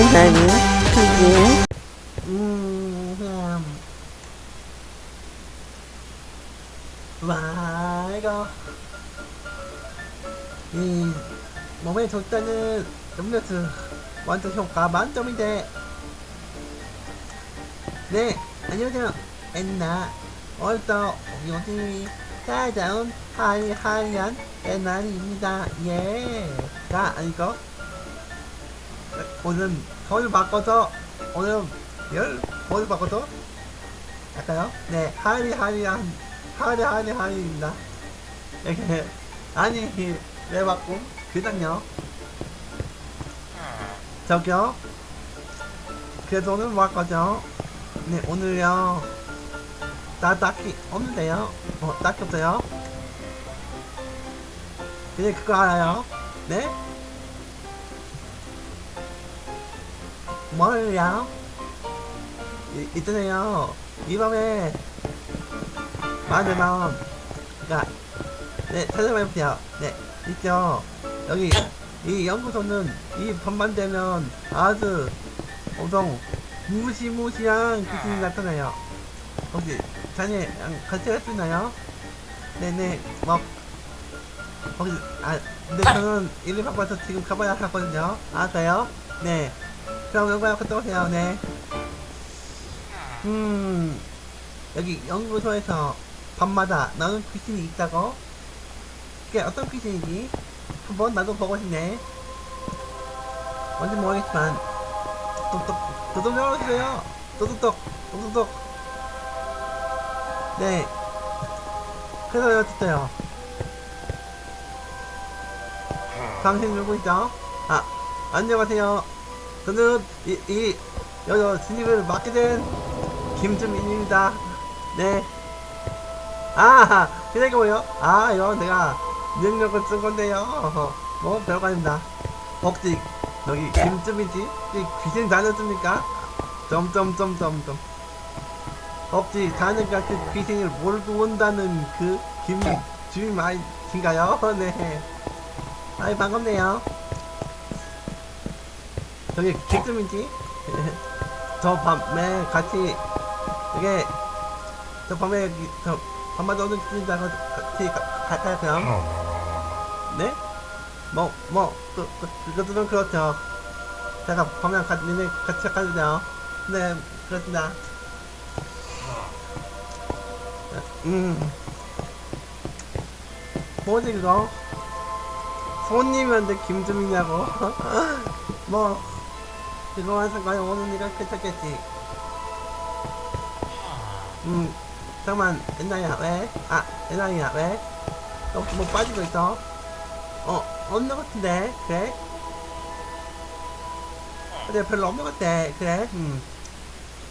나는 그게 음, 와, 이거. 이, 몸에 좋다는 음료수. 완전 효과 만점인데. 네, 안녕하세요. 엔나. 오늘도 요즘이 찾아온 하이 하이한 엔나입니다. 예. 자, 아니고. 오늘은 덜 바꿔서 오늘 열덜 바꿔서 할까요? 네 하리 하리 한 하리 하리 하리입니다. 이렇게 아니 왜 바꿈? 그냥요. 저기요. 그래도 오늘 뭐 할거죠? 네 오늘요. 나 딱히 없는데요. 어 딱히 없어요. 그냥 그거 알아요? 네? 뭘요? 이- 있잖아요. 이 밤에 많으면 그니까 네 찾아봐보세요. 네 있죠. 여기 이 연구소는 이 밤만 되면 아주 엄청 무시무시한 귀신이 나타나요. 혹시 자네 같이 갈 수 있나요? 네네 뭐 혹시 아 근데 저는 일일 바빠서 지금 가봐야 하거든요. 아 그래요? 네. 그럼 연구하고 떠오세요, 네. 음, 여기 연구소에서 밤마다 나오는 귀신이 있다고? 그게 어떤 귀신이지? 한번 나도 보고 싶네. 뭔지 모르겠지만, 똑똑, 도둑 열어주세요. 똑똑똑, 똑똑똑. 네. 그래서 열었어요. 당신 누구 있죠? 아, 안녕하세요. 저는 이, 이 여여 진입을 맡게 된 김준민입니다. 네. 아, 그게 뭐요? 아, 이거 내가 능력을 쓴 건데요. 뭐 별거 아닙니다. 혹시 여기 김준민지? 이 귀신 다녔습니까? 점점점점점. 혹시 자네가 그 귀신을 몰고 온다는 그 김 주민인가요? 네. 아이 반갑네요. 저기 객점이지? 저 밤에 같이 이게 저 밤에 저 밤마다 오는 기준자가 같이 가- 갈까요 그럼? 네? 뭐, 뭐, 그, 그, 그것들은 그렇죠. 제가 밤에 같이, 니네 같이 가주세요. 네, 그렇습니다. 음. 뭐지, 그거? 손님한테 김주민이냐고? 뭐, 그거와 상관이 오는 니가 괜찮겠지. 음, 잠깐만, 옛날이야, 왜? 아, 옛날이야, 왜? 너뭐 빠지고 있어? 어, 없는 것 같은데, 그래? 근데 별로 없는 것 같아, 그래? 음.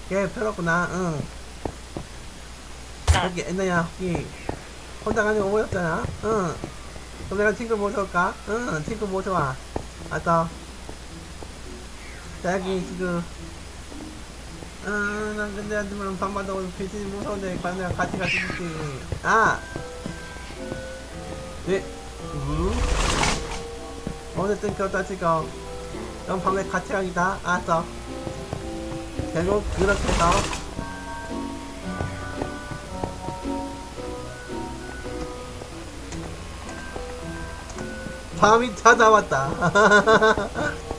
걔 별로 없구나, 응. 여기 옛날이야, 여기. 혼자 가는 거 오였잖아, 응. 그럼 내가 친구 모셔올까? 응, 친구 모셔와. 알았어. 자, 여기 지금. 아, 난 근데 하지만 밤마다 오늘 귀신이 무서운데 내가 같이 같이 있지. 아! 네, 음? 어쨌든 그렇다 치고. 그럼 밤에 같이 가기다. 알았어. 결국 그렇게 해서. 밤이 찾아왔다.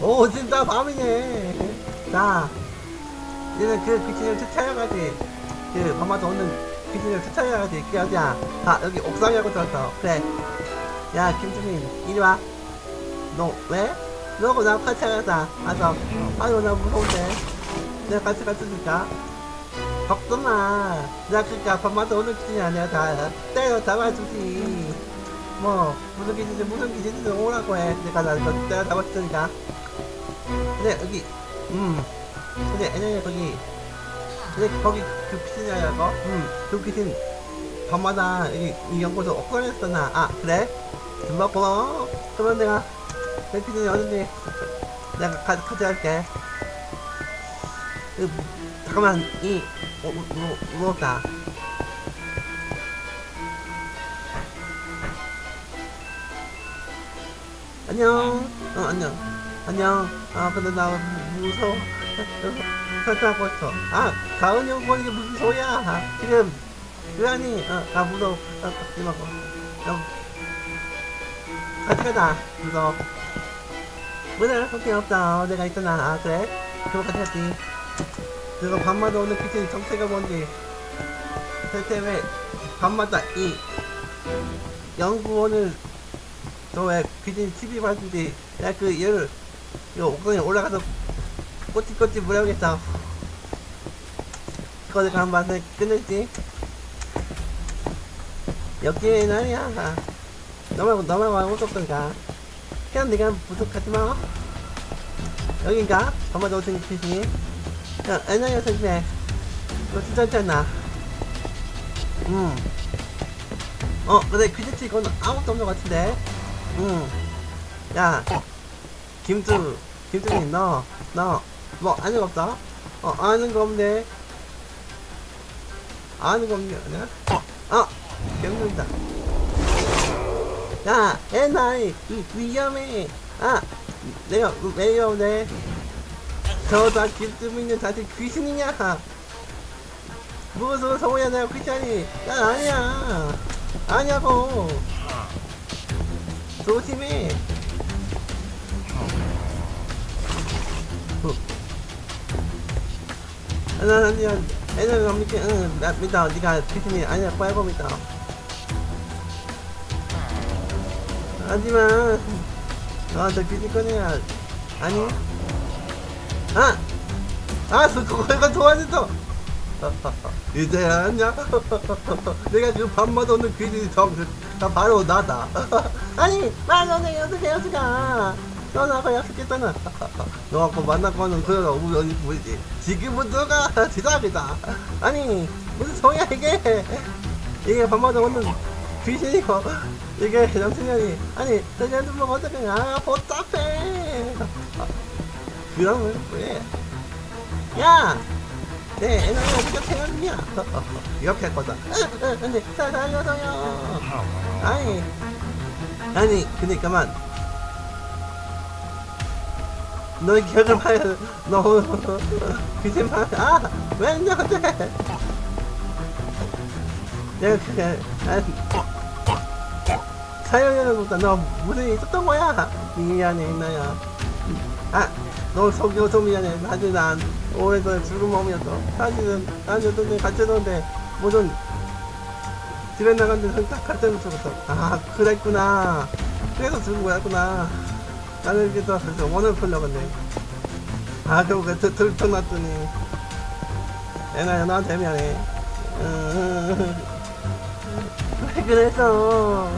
오, 진짜 밤이네. 자, 이제는 그 귀신을 쫓아야가지. 그 밤마다 오는 귀신을 쫓아야가지. 그게 어디야? 아, 여기 옥상이라고 들었어. 그래. 야, 김주민, 이리 와. 너, 왜? 너하고 나랑 같이 가자. 맞아. 아유, 나 무서운데. 내가 같이 갔으니까. 걱정 마. 나 그니까 밤마다 오는 귀신이 아니야. 다 때려 잡아주지. 뭐, 무슨 귀신이든 무슨 귀신이든 오라고 해. 내가 나너 때려 잡아주니까. 근데 여기, 음. 근데 애년에 거기, 근데 거기 그 귀신이라고? 음, 그 귀신 밤마다 여기 이 연구소 옥상에서나. 아, 그래? 정말 고마워. 그러면 내가 내 귀신이 어딘지 내가 가, 같이 갈게. 그, 잠깐만, 이, 어, 무, 무겁다. 안녕. 어, 안녕. 안녕. 아, 근데 나 무서워. 설득하고 있어. 아, 가은이 형 보는 게 무슨 소리야. 아, 지금, 그아니, 어, 아, 무서워. 아, 이 먹어. 형. 같이 가자. 무서워. 문을 할게 없다. 내가 있잖아. 아, 그래? 그럼 같이 하지. 그리고 밤마다 오는 귀신 정체가 뭔지. 대체 왜 밤마다 이 연구원을 저왜 귀신 TV 봤는지 내가 그 얘를 이거 옥상에 올라가서 꼬치꼬치 물어보겠다. 그거 내가 한번 봐서 끝냈지? 여기는 아니야. 너만 너만 와고 없던가? 그냥 네가 부족하지 마. 여긴가? 엄마도 오신 귀신이 야 애나야 선생님. 너 진짜잖아 음. 어, 근데 귀신치 이건 아무것도 없는 것 같은데. 응. 야, 김주, 김주님, 너, 너, 뭐, 아는 거 없어? 어, 아는 거 없네. 아는 거 없네, 아니야? 어, 병준이다. 야, 애나이, 이, 위험해. 아, 내가 왜 위험해? 저다 김주민은 다들 귀신이냐? 무슨 소리야, 내가 귀신이. 난 아니야. 아냐고 조심해 나 아니야 애들 안 믿게 응나 믿어 네가 귀신이 아니야. 빨고 믿어 하지만 너한테 귀신 꺼내야 아니? 아! 아 그거 도와줬어 이제 아냐? 내가 그 밤마다 오는 귀신이 정 나 바로 나다. 아니, 만원에 어떻게 여수가? 너 나하고 약속했잖아. 너하고 만나고는 우리 어디 보이지? 지금부터가 시작이다. 아니, 무슨 소리야 이게? 이게 밤마다 오는 귀신이고 이게 정신현이 아니 뭐 어떻게 아 복잡해 그러면 왜? 야! 네, 애는 어디가 태어났냐? 이렇게 할 거다. 근데 잘 살려줘요. 아니, 아니, 가만. 너의 기억을 봐야 너 그지 마. 아, 왜 나한테? 내가 그게 사연이라는 것보다 너 무슨 일 있었던 거야? 미안해, 나야. 아, 너 속여서 미안해. 사실 난 오래전에 죽은 몸이었어. 사실은 난 요즘에 갇혀뒀는데 무슨 집에 나갔는데 딱 갇혀서 죽었어. 아, 그랬구나. 그래서 죽은 거였구나. 나는 이제 또 원을 풀려고 했네. 아, 그리고 그 들- 들통 났더니. 애나야, 나한테 미안해. 왜 그랬어?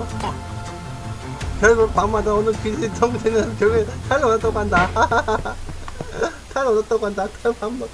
결국 밤마다 오는 귀신 정신은 결국에 탈로 얻었다고 한다. 탈로 얻었다고 한다. 탈 밤마다.